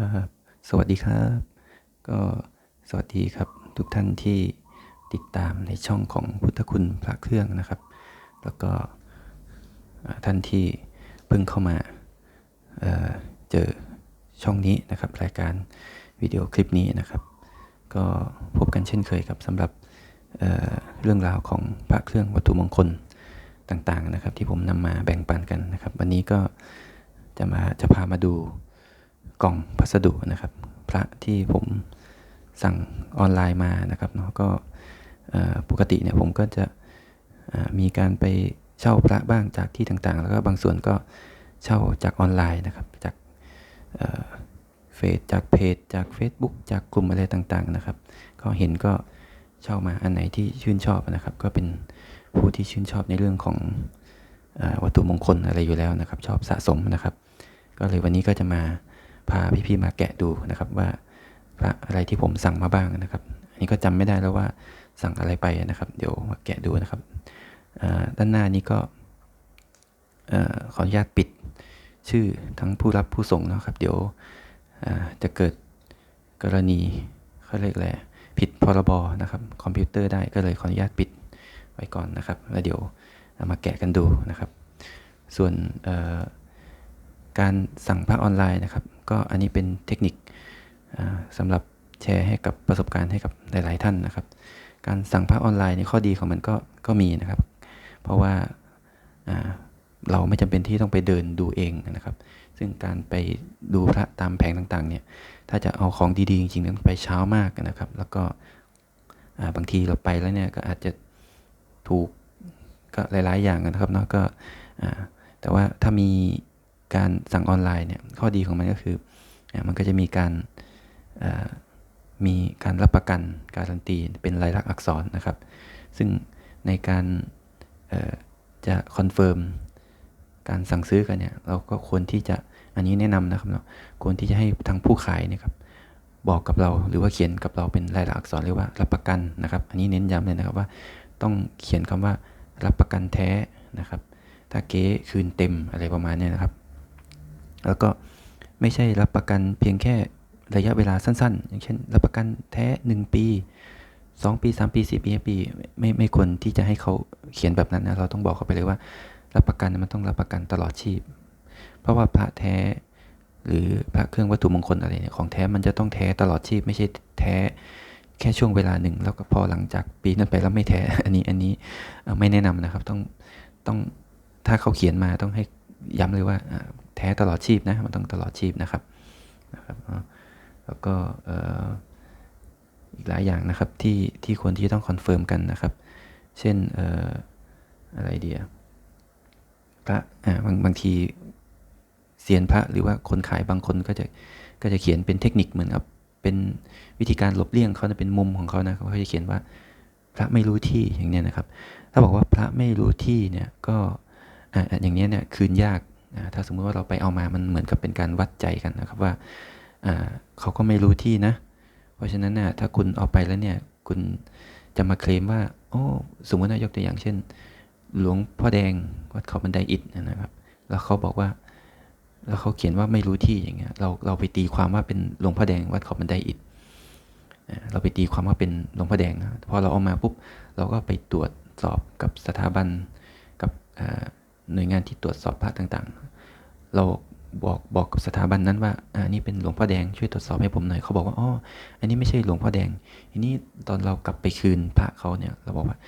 ครับสวัสดีครับ ก็สวัสดีครับทุกท่านที่ติดตามในช่องของพุทธคุณพระเครื่องนะครับ แล้วก็ท่านที่เพิ่งเข้ามาเเจอช่องนี้นะครับ รายการวิดีโอคลิปนี้นะครับ ก็พบกันเช่นเคยครับสำหรับเเรื่องราวของพระเครื่องวัตถุมงคลต่างๆนะครับ ที่ผมนำมาแบ่งปันกันนะครับ วันนี้ก็จะมาจะพามาดู กล่องพัสดุนะครับ พระที่ผมสั่งออนไลน์มานะครับเนาะก็ปกติเนี่ยผมก็จะมีการไปเช่าพระบ้างจากที่ต่างๆ แล้วก็บางส่วนก็เช่าจากออนไลน์นะครับ จากเฟซจากเพจจาก Facebook จากกลุ่มอะไรต่างๆนะครับ ก็เห็นก็เช่ามาอันไหนที่ชื่นชอบนะครับ ก็เป็นผู้ที่ชื่นชอบในเรื่องของอวัตถุมงคลอะไรอยู่แล้วนะครับ ชอบสะสมนะครับ ก็เลยวันนี้ก็จะมา พาพี่ๆมาแกะดูนะครับว่าพระอะไรที่ผมสั่งมาบ้างนะครับอันนี้ก็จำไม่ได้แล้วว่าสั่งอะไรไปนะครับ เดี๋ยวมาแกะดูนะครับด้านหน้านี้ก็ขออนุญาตปิดชื่อทั้งผู้รับผู้ส่งนะครับ เดี๋ยวจะเกิดกรณีเขาเรียกอะไรผิดพรบนะครับคอมพิวเตอร์ได้ก็เลยขออนุญาตปิดไว้ก่อนนะครับ แล้วเดี๋ยวามาแกะกันดูนะครับ ส่วนการสั่งพระออนไลน์นะครับ ก็อันนี้เป็นเทคนิคอ่าสำหรับแชร์ให้กับประสบการณ์ให้กับหลาย ๆ ท่านนะครับ การสั่งพระออนไลน์ในข้อดีของมันก็ก็มีนะครับ เพราะว่าเราไม่จำเป็นที่ต้องไปเดินดูเองนะครับ ซึ่งการไปดูพระตามแผงต่าง ๆ เนี่ย ถ้าจะเอาของดี ๆ จริงๆต้องไปเช้ามากนะครับ แล้วก็บางทีเราไปแล้วเนี่ยก็อาจจะถูกก็หลาย ๆ อย่างนะครับเนาะก็แต่ว่าถ้ามี การสั่งออนไลน์เนี่ยข้อดีของมันก็คือมันก็จะมีการมีการรับประกันการันตีเป็นลายลักษณ์อักษรนะครับ ซึ่งในการจะคอนเฟิร์มการสั่งซื้อกันเนี่ยเราก็ควรที่จะอันนี้แนะนำนะครับเนาะควรที่จะให้ทางผู้ขายเนะครับบอกกับเราหรือว่าเขียนกับเราเป็นลายลักษณ์อักษรเรียกว่ารับประกันนะครับ อันนี้เน้นย้ำเลยนะครับว่าต้องเขียนคำว่ารับประกันแท้นะครับ ถ้าเก๊คืนเต็มอะไรประมาณนี้นะครับ แล้วก็ไม่ใช่รับประกันเพียงแค่ระยะเวลาสั้น ๆ อย่างเช่น รับประกันแท้ 1 ปี 2 ปี 3 ปี 4 ปี5ปีไม่ไม่ควรที่จะให้เขาเขียนแบบนั้นนะเราต้องบอกเขาไปเลยว่า รับประกันมันต้องรับประกันตลอดชีพ เพราะว่าพระแท้หรือพระเครื่องวัตถุมงคลอะไรเนี่ยของแท้มันจะต้องแท้ตลอดชีพ ไม่ใช่แท้แค่ช่วงเวลาหนึ่ง แล้วก็พอหลังจากปีนั้นไปแล้วไม่แท้อันนี้อันนี้ไม่แนะนำนะครับต้องต้องถ้าเขาเขียนมาต้องให้ ย้ำเลยว่าแท้ตลอดชีพนะมันต้องตลอดชีพนะครับนะครับแล้วก็อีกหลายอย่างนะครับที่ที่ควรที่จะต้องคอนเฟิร์มกันนะครับ เช่นออะไรเดียพระบางบางทีเซียนพระหรือว่าคนขายบางคนก็จะก็จะเขียนเป็นเทคนิคเหมือนกับเป็นวิธีการหลบเลี่ยงเขานะเป็นมุมของเขานะเขาจะเขียนว่าพระไม่รู้ที่อย่างเนี้ยนะครับ ถ้าบอกว่าพระไม่รู้ที่เนี่ยก็ อ่าอย่างเนี้ยเนี่ยคืนยากอ่าถ้าสมมุติว่าเราไปเอามามันเหมือนกับเป็นการวัดใจกันนะครับว่าอ่าเขาก็ไม่รู้ที่นะ เพราะฉะนั้นน่ะถ้าคุณเอาไปแล้วเนี่ยคุณจะมาเคลมว่าโอ้สมมติว่ายกตัวอย่างเช่น หลวงพ่อแดงวัดเขาบันไดอิฐนะครับ แล้วเขาบอกว่าแล้วเขาเขียนว่าไม่รู้ที่อย่างเงี้ยเราเราไปตีความว่าเป็นหลวงพ่อแดงวัดเขาบันไดอิฐอ่าเราไปตีความว่าเป็นหลวงพ่อแดงนะพอเราเอามาปุ๊บเราก็ไปตรวจสอบกับสถาบันกับอ่า หน่วยงานที่ตรวจสอบพระต่างๆ เราบอกบอกกับสถาบันนั้นว่าอ่านี่เป็นหลวงพ่อแดงช่วยตรวจสอบให้ผมหน่อยเขาบอกว่าอ๋ออันนี้ไม่ใช่หลวงพ่อแดงทีนี้ตอนเรากลับไปคืนพระเขาเนี่ยเราบอกว่า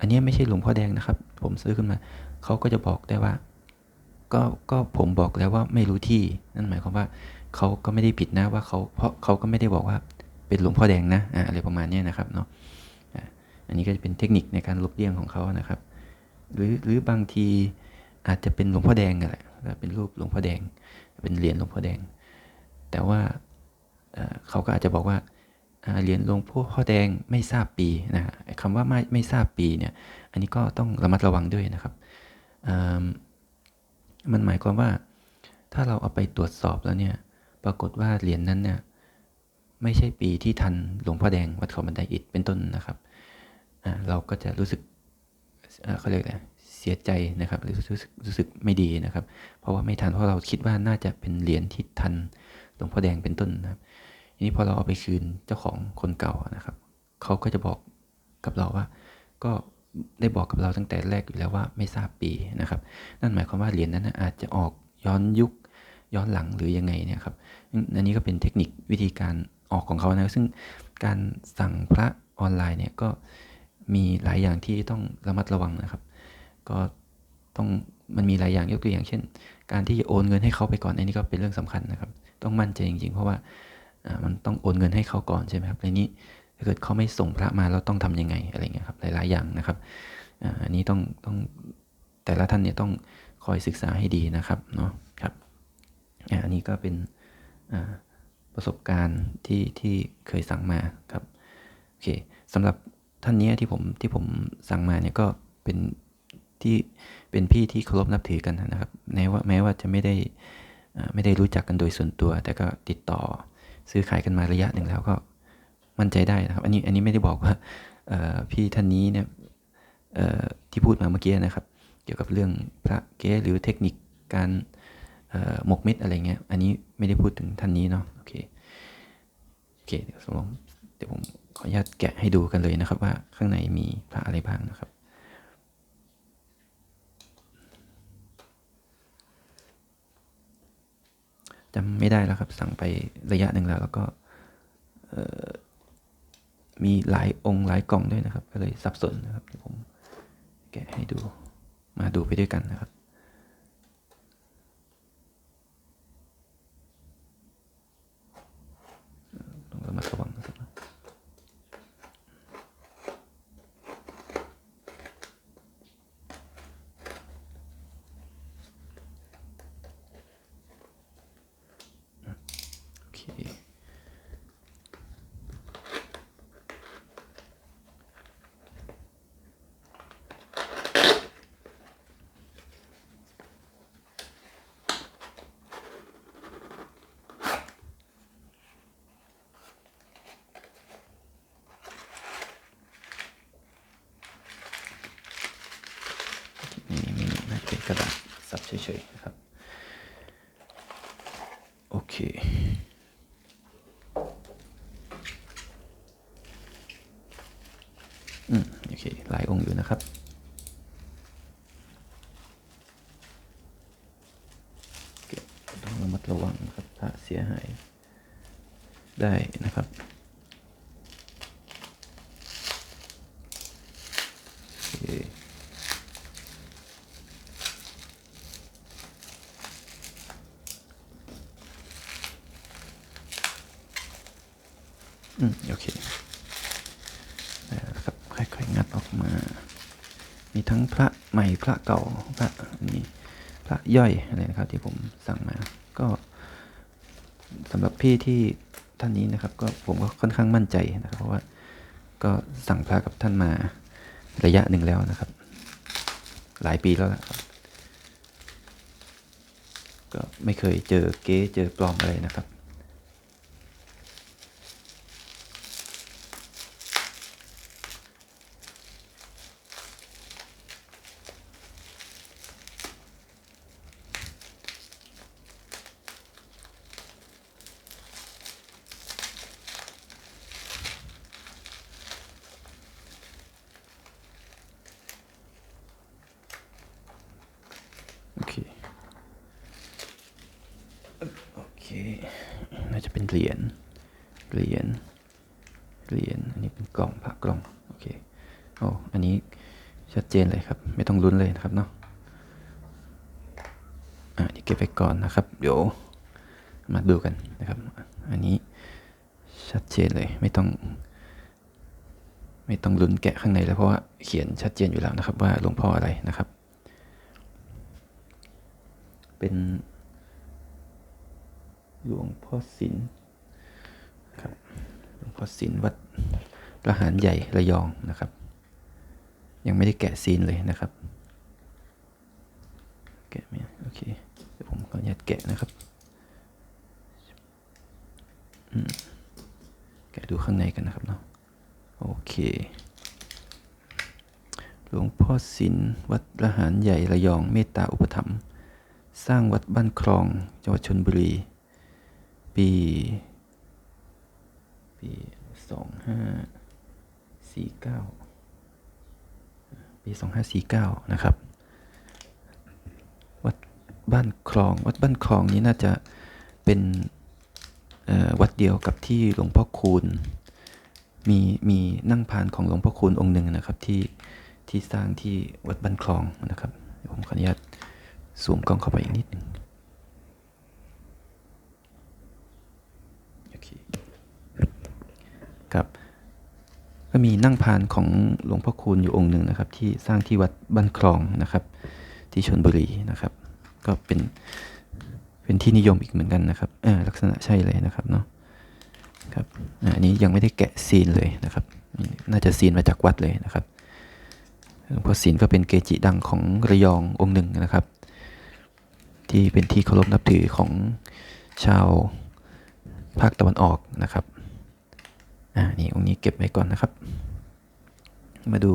อันนี้ไม่ใช่หลวงพ่อแดงนะครับ ผมซื้อขึ้นมาเขาก็จะบอกได้ว่า ก็ก็ผมบอกแล้วว่าไม่รู้ที่นั่นหมายความว่าเขาก็ไม่ได้ผิดนะว่าเขาเพราะเขาก็ไม่ได้บอกว่าเป็นหลวงพ่อแดงนะอ่าอะไรประมาณนี้นะครับเนาะอันนี้ก็จะเป็นเทคนิคในการลบเลี่ยงของเขานะครับ หรือหรือบางที อาจจะเป็นหลวงพ่อแดงนั่นแหละก็เป็นรูปหลวงพ่อแดง เป็นเหรียญหลวงพ่อแดง แต่ว่าเขาก็อาจจะบอกว่าเหรียญหลวงพ่อแดงไม่ทราบปีนะคำว่าไม่ไม่ทราบปีเนี่ย อันนี้ก็ต้องระมัดระวังด้วยนะครับ มันหมายความว่าถ้าเราเอาไปตรวจสอบแล้วเนี่ย ปรากฏว่าเหรียญนั้นเนี่ยไม่ใช่ปีที่ทันหลวงพ่อแดงวัดเขาบันไดอิฐเป็นต้นนะครับ เราก็จะรู้สึกเขาเรียกอะไร สียใจนะครับ หรือรู้สึกรู้สึกไม่ดีนะครับ เพราะว่าไม่ทันเพราะเราคิดว่าน่าจะเป็นเหรียญที่ทันหลวงพ่อแดงเป็นต้นนะครับทีนี้พอเราเอาไปคืนเจ้าของคนเก่านะครับ เขาก็จะบอกกับเราว่า ก็ได้บอกกับเราตั้งแต่แรกอยู่แล้วว่าไม่ทราบปีนะครับ นั่นหมายความว่าเหรียญนั้นอาจจะออกย้อนยุคย้อนหลังหรือยังไงเนี่ยครับอันนี้ก็เป็นเทคนิควิธีการออกของเขานะซึ่งการสั่งพระออนไลน์เนี่ยก็มีหลายอย่างที่ต้องระมัดระวังนะครับ ก็ต้องมันมีหลายอย่างยกตัวอย่างเช่น การที่จะโอนเงินให้เขาไปก่อนอันนี้ก็เป็นเรื่องสำคัญนะครับ ต้องมั่นใจจริงๆ เพราะว่ามันต้องโอนเงินให้เขาก่อนใช่ไหมครับในนี้ถ้าเกิดเขาไม่ส่งพระมาเราต้องทำยังไงอะไรเงี้ยครับหลายๆอย่างนะครับอันนี้ต้องต้องแต่ละท่านเนี่ยต้องคอยศึกษาให้ดีนะครับเนาะครับอันนี้ก็เป็นประสบการณ์ที่ที่เคยสั่งมาครับโอเคสำหรับท่านนี้ที่ผมที่ผมสั่งมาเนี่ยก็เป็น ที่เป็นพี่ที่เคารพนับถือกันนะครับแม้ว่าแม้ว่าจะไม่ได้ไม่ได้รู้จักกันโดยส่วนตัว แต่ก็ติดต่อซื้อขายกันมาระยะหนึ่งแล้วก็มั่นใจได้นะครับ อันนี้อันนี้ไม่ได้บอกว่าพี่ท่านนี้เนี่ยที่พูดมาเมื่อกี้นะครับ เกี่ยวกับเรื่องพระเก๊หรือเทคนิคการหมกเม็ดอะไรเงี้ย อันนี้ไม่ได้พูดถึงท่านนี้เนาะโอเคโอเคเดี๋ยวสมมเดี๋ยวผมขออนุญาตแกะให้ดูกันเลยนะครับว่าข้างในมีพระอะไรบ้างนะครับ จำไม่ได้แล้วครับ สั่งไประยะหนึ่งแล้ว แล้วก็มีหลายองค์หลายกล่องด้วยนะครับ ก็เลยสับสนนะครับผมแกะให้ดูมาดูไปด้วยกันนะครับ ต้องระมัดระวังนะครับ โอเค นี่นี่นี่น่าจะเป็นกระดาษซับ เฉยๆนะครับ โอเค อืม โอเค หลายองค์อยู่นะครับต้องระมัดระวังนะครับพระเสียหายได้นะครับ อืมโอเคได้แล้วครับค่อยๆงัดออกมา มีทั้งพระใหม่พระเก่าพระนนี้พระย่อยอะไรนะครับที่ผมสั่งมา ก็สำหรับพี่ที่ท่านนี้นะครับ ก็ผมก็ค่อนข้างมั่นใจนะครับเพราะว่าก็สั่งพระกับท่านมาระยะหนึ่งแล้วนะครับ หลายปีแล้วละก็ไม่เคยเจอเก๊เจอปลอมอะไรนะครับ โอเค โอเค น่าจะ เป็นเหรียญ เหรียญ เหรียญ อันนี้เป็นกล่องพระกล่อง โอเค โอ้ อันนี้ชัดเจนเลยครับ ไม่ต้องลุ้นเลยนะครับเนาะ อะนี่เก็บไปก่อนนะครับ เดี๋ยวมาดูกันนะครับ อันนี้ชัดเจนเลย ไม่ต้อง ไม่ต้องลุ้นแกะข้างในแล้วเพราะว่าเขียนชัดเจนอยู่แล้วนะครับว่าหลวงพ่ออะไรนะครับ เป็น หลวงพ่อศิลป์ครับหลวงพ่อศิลป์วัดระหารใหญ่ระยองนะครับ ยังไม่ได้แกะซีนเลยนะครับ แกะไหมโอเคเดี๋ยวผมขออนุญาตแกะนะครับอืมแกะดูข้างในกันนะครับเนาะโอเค หลวงพ่อศิลป์วัดระหารใหญ่ระยองเมตตาอุปถัมภ์สร้างวัดบ้านคลองจังหวัดชนบุรี ปี ปีสองห้าสี่เก้าปีสองห้าสี่เก้านะครับ วัดบ้านคลอง วัดบ้านคลองนี้น่าจะเป็นเอ่อวัดเดียวกับที่หลวงพ่อคูณมีมีนั่งพานของหลวงพ่อคูณองค์หนึ่งนะครับที่ที่สร้างที่วัดบ้านคลองนะครับผมขออนุญาตซูมกล้องเข้าไปอีกนิดหนึ่งโอเคครับ ก็มีนั่งพานของหลวงพ่อคูณอยู่องค์หนึ่งนะครับ ที่สร้างที่วัดบ้านคลองนะครับ ที่ชนบุรีนะครับ ก็เป็นเป็นที่นิยมอีกเหมือนกันนะครับลักษณะใช่เลยนะครับเนาะครับอ่าอันนี้ยังไม่ได้แกะซีนเลยนะครับนี่น่าจะซีนมาจากวัดเลยนะครับหลวงพ่อซีนก็เป็นเกจิดังของระยององค์หนึ่งนะครับ ที่เป็นที่เคารพนับถือของชาวภาคตะวันออกนะครับ อ่านี่องค์นี้เก็บไว้ก่อนนะครับ มาดู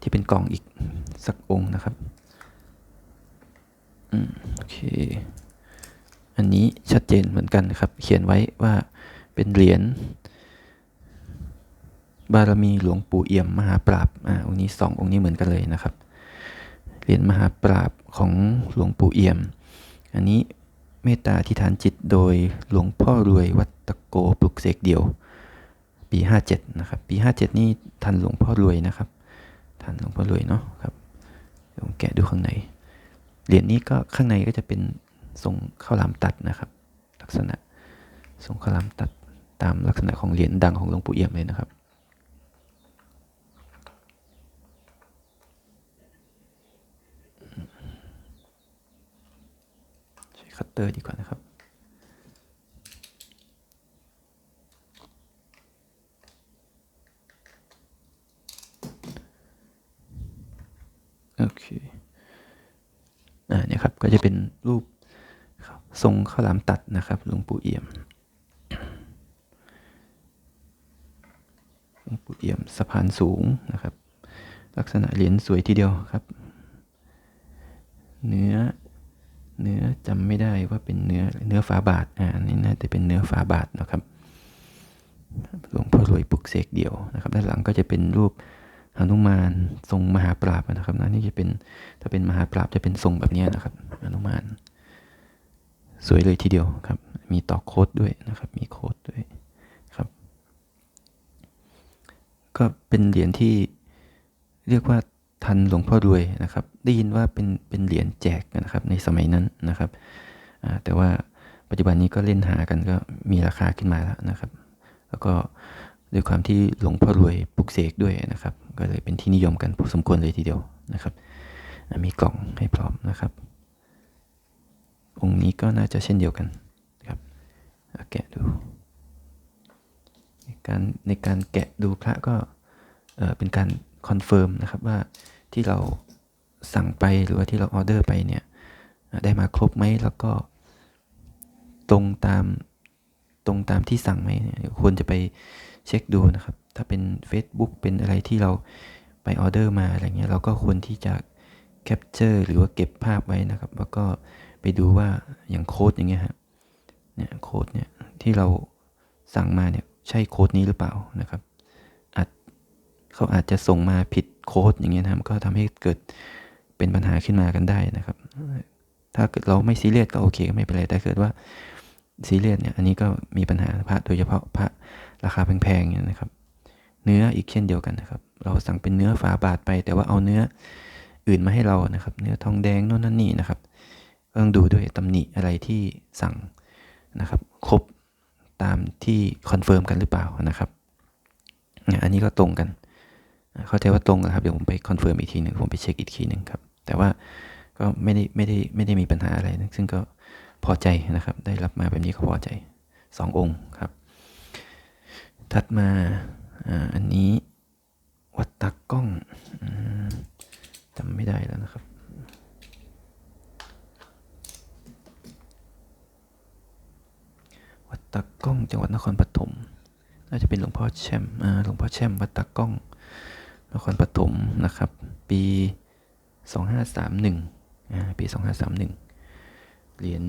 ที่เป็นกล่องอีกสักองค์นะครับอืมโอเค อันนี้ชัดเจนเหมือนกันนะครับ เขียนไว้ว่าเป็นเหรียญบารมีหลวงปู่เอี่ยมมหาปราบอ่าองค์นี้สององค์นี้เหมือนกันเลยนะครับ เหรียญมหาปราบของหลวงปู่เอี่ยม อันนี้เมตตาที่ฐานจิตโดยหลวงพ่อรวยวัดตะโกปลุกเสกเดียว ปี 57 นะครับ ปี 57 นี่ทันหลวงพ่อรวยนะครับ ทันหลวงพ่อรวยเนาะครับผมแกะดูข้างใน เหรียญนี้ก็ข้างในก็จะเป็นทรงข้าวหลามตัดนะครับ ลักษณะทรงข้าวหลามตัดตามลักษณะของเหรียญดังของหลวงปู่เอี่ยมเลยนะครับใช้คัตเตอร์ดีกว่านะครับ โอเคอ่าเนี่ยครับก็จะเป็นรูปทรงข้าวหลามตัดนะครับหลวงปู่เอี่ยมหลวงปู่เอี่ยมสะพานสูงนะครับ ลักษณะเหรียญสวยทีเดียวครับ เนื้อเนื้อจำไม่ได้ว่าเป็นเนื้อเนื้อฝาบาทอ่านนี่น่าจะเป็นเนื้อฝาบาทนะครับหลวงพ่อรวยปลุกเสกเดี่ยวนะครับ ด้านหลังก็จะเป็นรูป หนุมานทรงมหาปราบนะครับนะนี่จะเป็นถ้าเป็นมหาปราบจะเป็นทรงแบบนี้นะครับหนุมาน สวยเลยทีเดียวครับ มีต่อโคดด้วยนะครับ มีโคดด้วยครับ ก็เป็นเหรียญที่เรียกว่าทันหลวงพ่อรวยนะครับ ได้ยินว่าเป็นเป็นเหรียญแจกนะครับ ในสมัยนั้นนะครับแต่ว่าปัจจุบันนี้ก็เล่นหากันก็มีราคาขึ้นมาแล้วนะครับ แล้วก็ ด้วยความที่หลวงพ่อรวยปลุกเสกด้วยนะครับ ก็เลยเป็นที่นิยมกันพอสมควรเลยทีเดียวนะครับ มีกล่องให้พร้อมนะครับ องค์นี้ก็น่าจะเช่นเดียวกันนะครับแกะดูในการในการแกะดูพระก็เออเป็นการคอนเฟิร์มนะครับว่าที่เราสั่งไปหรือว่าที่เราออเดอร์ไปเนี่ยได้มาครบไหมแล้วก็ตรงตามตรงตามที่สั่งไหมควรจะไป เช็คดูนะครับ ถ้าเป็น Facebook เป็นอะไรที่เราไปออเดอร์มาอะไรเงี้ยเราก็ควรที่จะแคปเจอร์หรือว่าเก็บภาพไว้นะครับ แล้วก็ไปดูว่าอย่างโค้ดอย่างเงี้ยฮะเนี่ยโค้ดเนี่ยที่เราสั่งมาเนี่ยใช่โค้ดนี้หรือเปล่านะครับอาจเขาอาจจะส่งมาผิดโค้ดอย่างเงี้ยนะครับก็ทำให้เกิดเป็นปัญหาขึ้นมากันได้นะครับ ถ้าเกิดเราไม่ซีเรียสก็โอเคก็ไม่เป็นไรแต่เกิดว่าซีเรียสเนี่ยอันนี้ก็มีปัญหาพระโดยเฉพาะพระ ราคาแพงๆเนี่ยนะครับ เนื้ออีกเช่นเดียวกันนะครับ เราสั่งเป็นเนื้อฝาบาทไป แต่ว่าเอาเนื้ออื่นมาให้เรานะครับ เนื้อทองแดงโน่นนั่นนี่นะครับต้องดูด้วยตำหนิอะไรที่สั่งนะครับ ครบตามที่คอนเฟิร์มกันหรือเปล่านะครับเนี่ยอันนี้ก็ตรงกัน เข้าใจว่าตรงนะครับ เดี๋ยวผมไปคอนเฟิร์มอีกทีหนึ่งผมไปเช็คอีกทีหนึ่งครับ แต่ว่าก็ไม่ได้ไม่ได้ไม่ได้มีปัญหาอะไรนะซึ่งก็พอใจนะครับ ได้รับมาแบบนี้ก็พอใจสององค์ครับ ถัดมาอ่าอันนี้วัดตากล้องจำไม่ได้แล้วนะครับ วัดตากล้องจังหวัดนครปฐมน่าจะเป็นหลวงพ่อแช่มอ่าหลวงพ่อแช่มวัดตากล้อง นครปฐมนะครับ ปี 2531อ่าปี2531 เหรียญ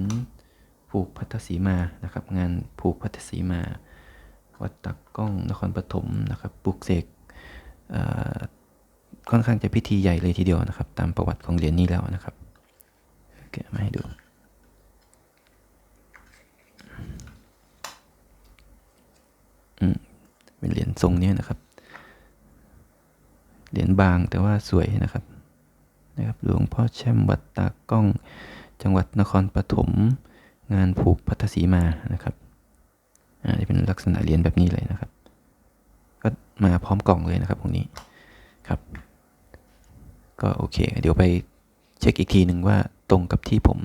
ผูกพัทธสีมานะครับ งานผูกพัทธสีมา วัดตักกล้องนครปฐมนะครับปลุกเสกค่อนข้างจะพิธีใหญ่เลยทีเดียวนะครับ ตามประวัติของเหรียญนี้แล้วนะครับแกะมาให้ดูเป็นเหรียญทรงนี้นะครับ เหรียญบางแต่ว่าสวยนะครับนะครับหลวงพ่อแช่มวัดตากล้อง จังหวัดนครปฐมงานผูกพัทสีมานะครับ อ่าจะเป็นลักษณะเหรียญแบบนี้เลยนะครับ ก็มาพร้อมกล่องเลยนะครับตรงนี้ครับ ก็โอเค เดี๋ยวไปเช็คอีกทีหนึ่งว่าตรงกับที่ผม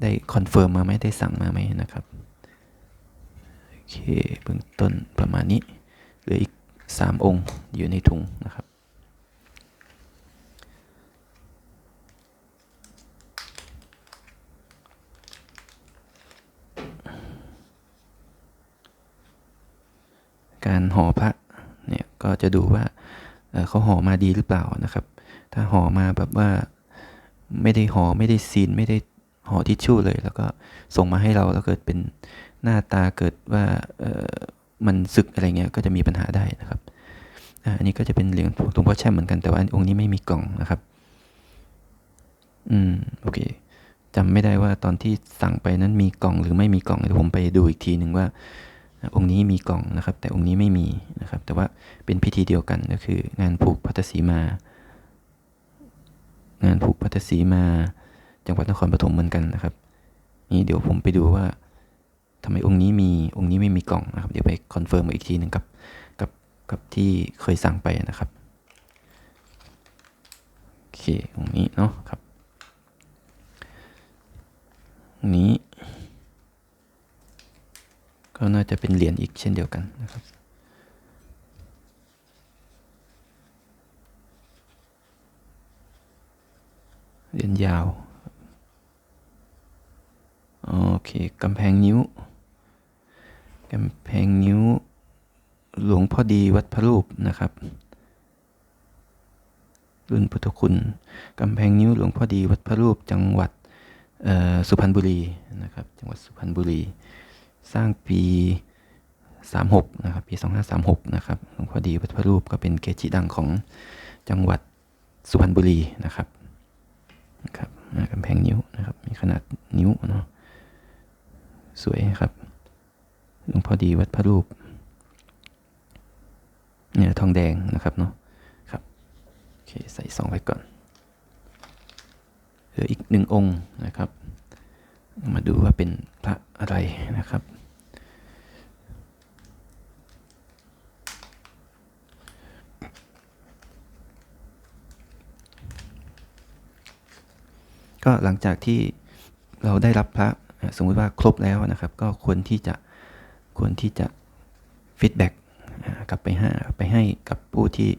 ได้คอนเฟิร์มมาไหมได้สั่งมาไหมนะครับโอเคเบื้องต้นประมาณนี้เหลืออีก 3 องค์อยู่ในถุงนะครับ การห่อพระเนี่ยก็จะดูว่าเขาห่อมาดีหรือเปล่านะครับ ถ้าห่อมาแบบว่าไม่ได้ห่อไม่ได้ซีนไม่ได้ห่อทิชชู่เลย แล้วก็ส่งมาให้เราแล้วเกิดเป็นหน้าตาเกิดว่ามันสึกอะไรเงี้ยก็จะมีปัญหาได้นะครับอันนี้ก็จะเป็นเหรียญหลวงพ่อแช่มเหมือนกันแต่ว่าองค์นี้ไม่มีกล่องนะครับ อืมโอเคจำไม่ได้ว่าตอนที่สั่งไปนั้นมีกล่องหรือไม่มีกล่องเดี๋ยวผมไปดูอีกทีหนึ่งว่า องค์นี้มีกล่องนะครับ แต่องค์นี้ไม่มีนะครับ แต่ว่าเป็นพิธีเดียวกันก็คือ งานผูกพัทสีมา งานผูกพัทสีมาจังหวัดนครปฐมเหมือนกันนะครับ นี่เดี๋ยวผมไปดูว่าทำไมองค์นี้มีองค์นี้ไม่มีกล่องนะครับ เดี๋ยวไปคอนเฟิร์มอีกทีหนึ่งกับกับกับที่เคยสั่งไปนะครับโอเคองค์นี้เนาะครับนี้ ก็น่าจะเป็นเหรียญอีกเช่นเดียวกันนะครับ เหรียญยาว โอเคกำแพงนิ้วกำแพงนิ้วหลวงพ่อดีวัดพระรูปนะครับ รุ่นพุทธคุณกำแพงนิ้วหลวงพ่อดีวัดพระรูปจังหวัดสุพรรณบุรีนะครับ จังหวัดสุพรรณบุรี สร้างปี 36 นะครับ ปี 2536 นะครับหลวงพ่อดีวัดพระรูปก็เป็นเกจิดังของจังหวัดสุพรรณบุรีนะครับนะครับกำแพงนิ้วนะครับ มีขนาดนิ้วเนาะสวยครับหลวงพ่อดีวัดพระรูปเนี่ยทองแดงนะครับเนาะครับโอเคใส่สองไว้ก่อนเหลืออีกหนึ่งองค์นะครับ มาดูว่าเป็นพระอะไรนะครับ ก็หลังจากที่เราได้รับพระสมมุติว่าครบแล้วนะครับ ก็ควรที่จะควรที่จะฟีดแบ็กกลับไปให้ไปให้กับผู้ที่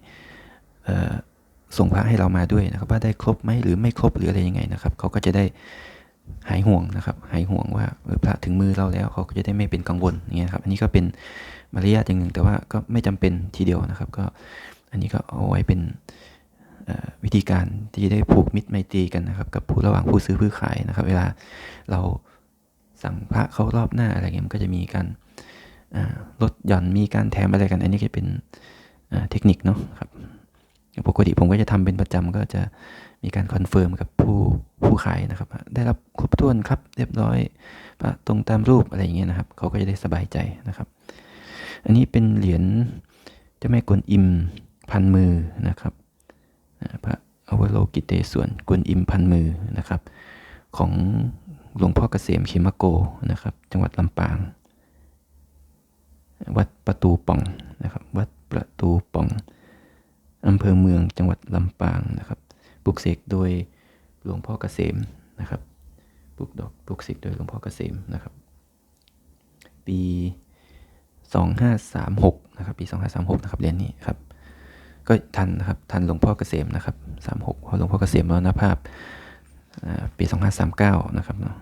ส่งพระให้เรามาด้วยนะครับว่าได้ครบไหมหรือไม่ครบหรืออะไรยังไงนะครับเขาก็จะได้หายห่วงนะครับหายห่วงว่าพระถึงมือเราแล้วเขาก็จะได้ไม่เป็นกังวลอย่างเงี้ยครับอันนี้ก็เป็นมารยาทอย่างหนึ่งแต่ว่าก็ไม่จำเป็นทีเดียวนะครับ ก็อันนี้ก็เอาไว้เป็น วิธีการที่จะได้ผูกมิตรไมตรีกันนะครับกับผู้ระหว่างผู้ซื้อผู้ขายนะครับ เวลาเราสั่งพระเข้ารอบหน้าอะไรเงี้ยมันก็จะมีการลดหย่อนมีการแถมอะไรกัน อันนี้ก็เป็นเทคนิคเนาะครับปกติผมก็จะทำเป็นประจำก็จะมีการคอนเฟิร์มกับผู้ผู้ขายนะครับ ได้รับครบถ้วนครับเรียบร้อยพระตรงตามรูปอะไรอย่างเงี้ยนะครับ เขาก็จะได้สบายใจนะครับ อันนี้เป็นเหรียญเจ้าแม่กวนอิมพันมือนะครับ โลกิเตส่วนกวนอิมพันมือนะครับ ของหลวงพ่อเกษมเขมโกนะครับ จังหวัดลำปาง วัดประตูป่องนะครับ วัดประตูป่องอำเภอเมืองจังหวัดลำปางนะครับปลุกเสกโดยหลวงพ่อเกษมนะครับปลุกดอกปลุกเสกโดยหลวงพ่อเกษมนะครับ ปี 2536นะครับปี 2536นะครับเรียนนี้ครับ ก็ทันนะครับทันหลวงพ่อเกษมนะครับ36พอหลวงพ่อเกษมมรณภาพปี 2539 นะครับเนาะ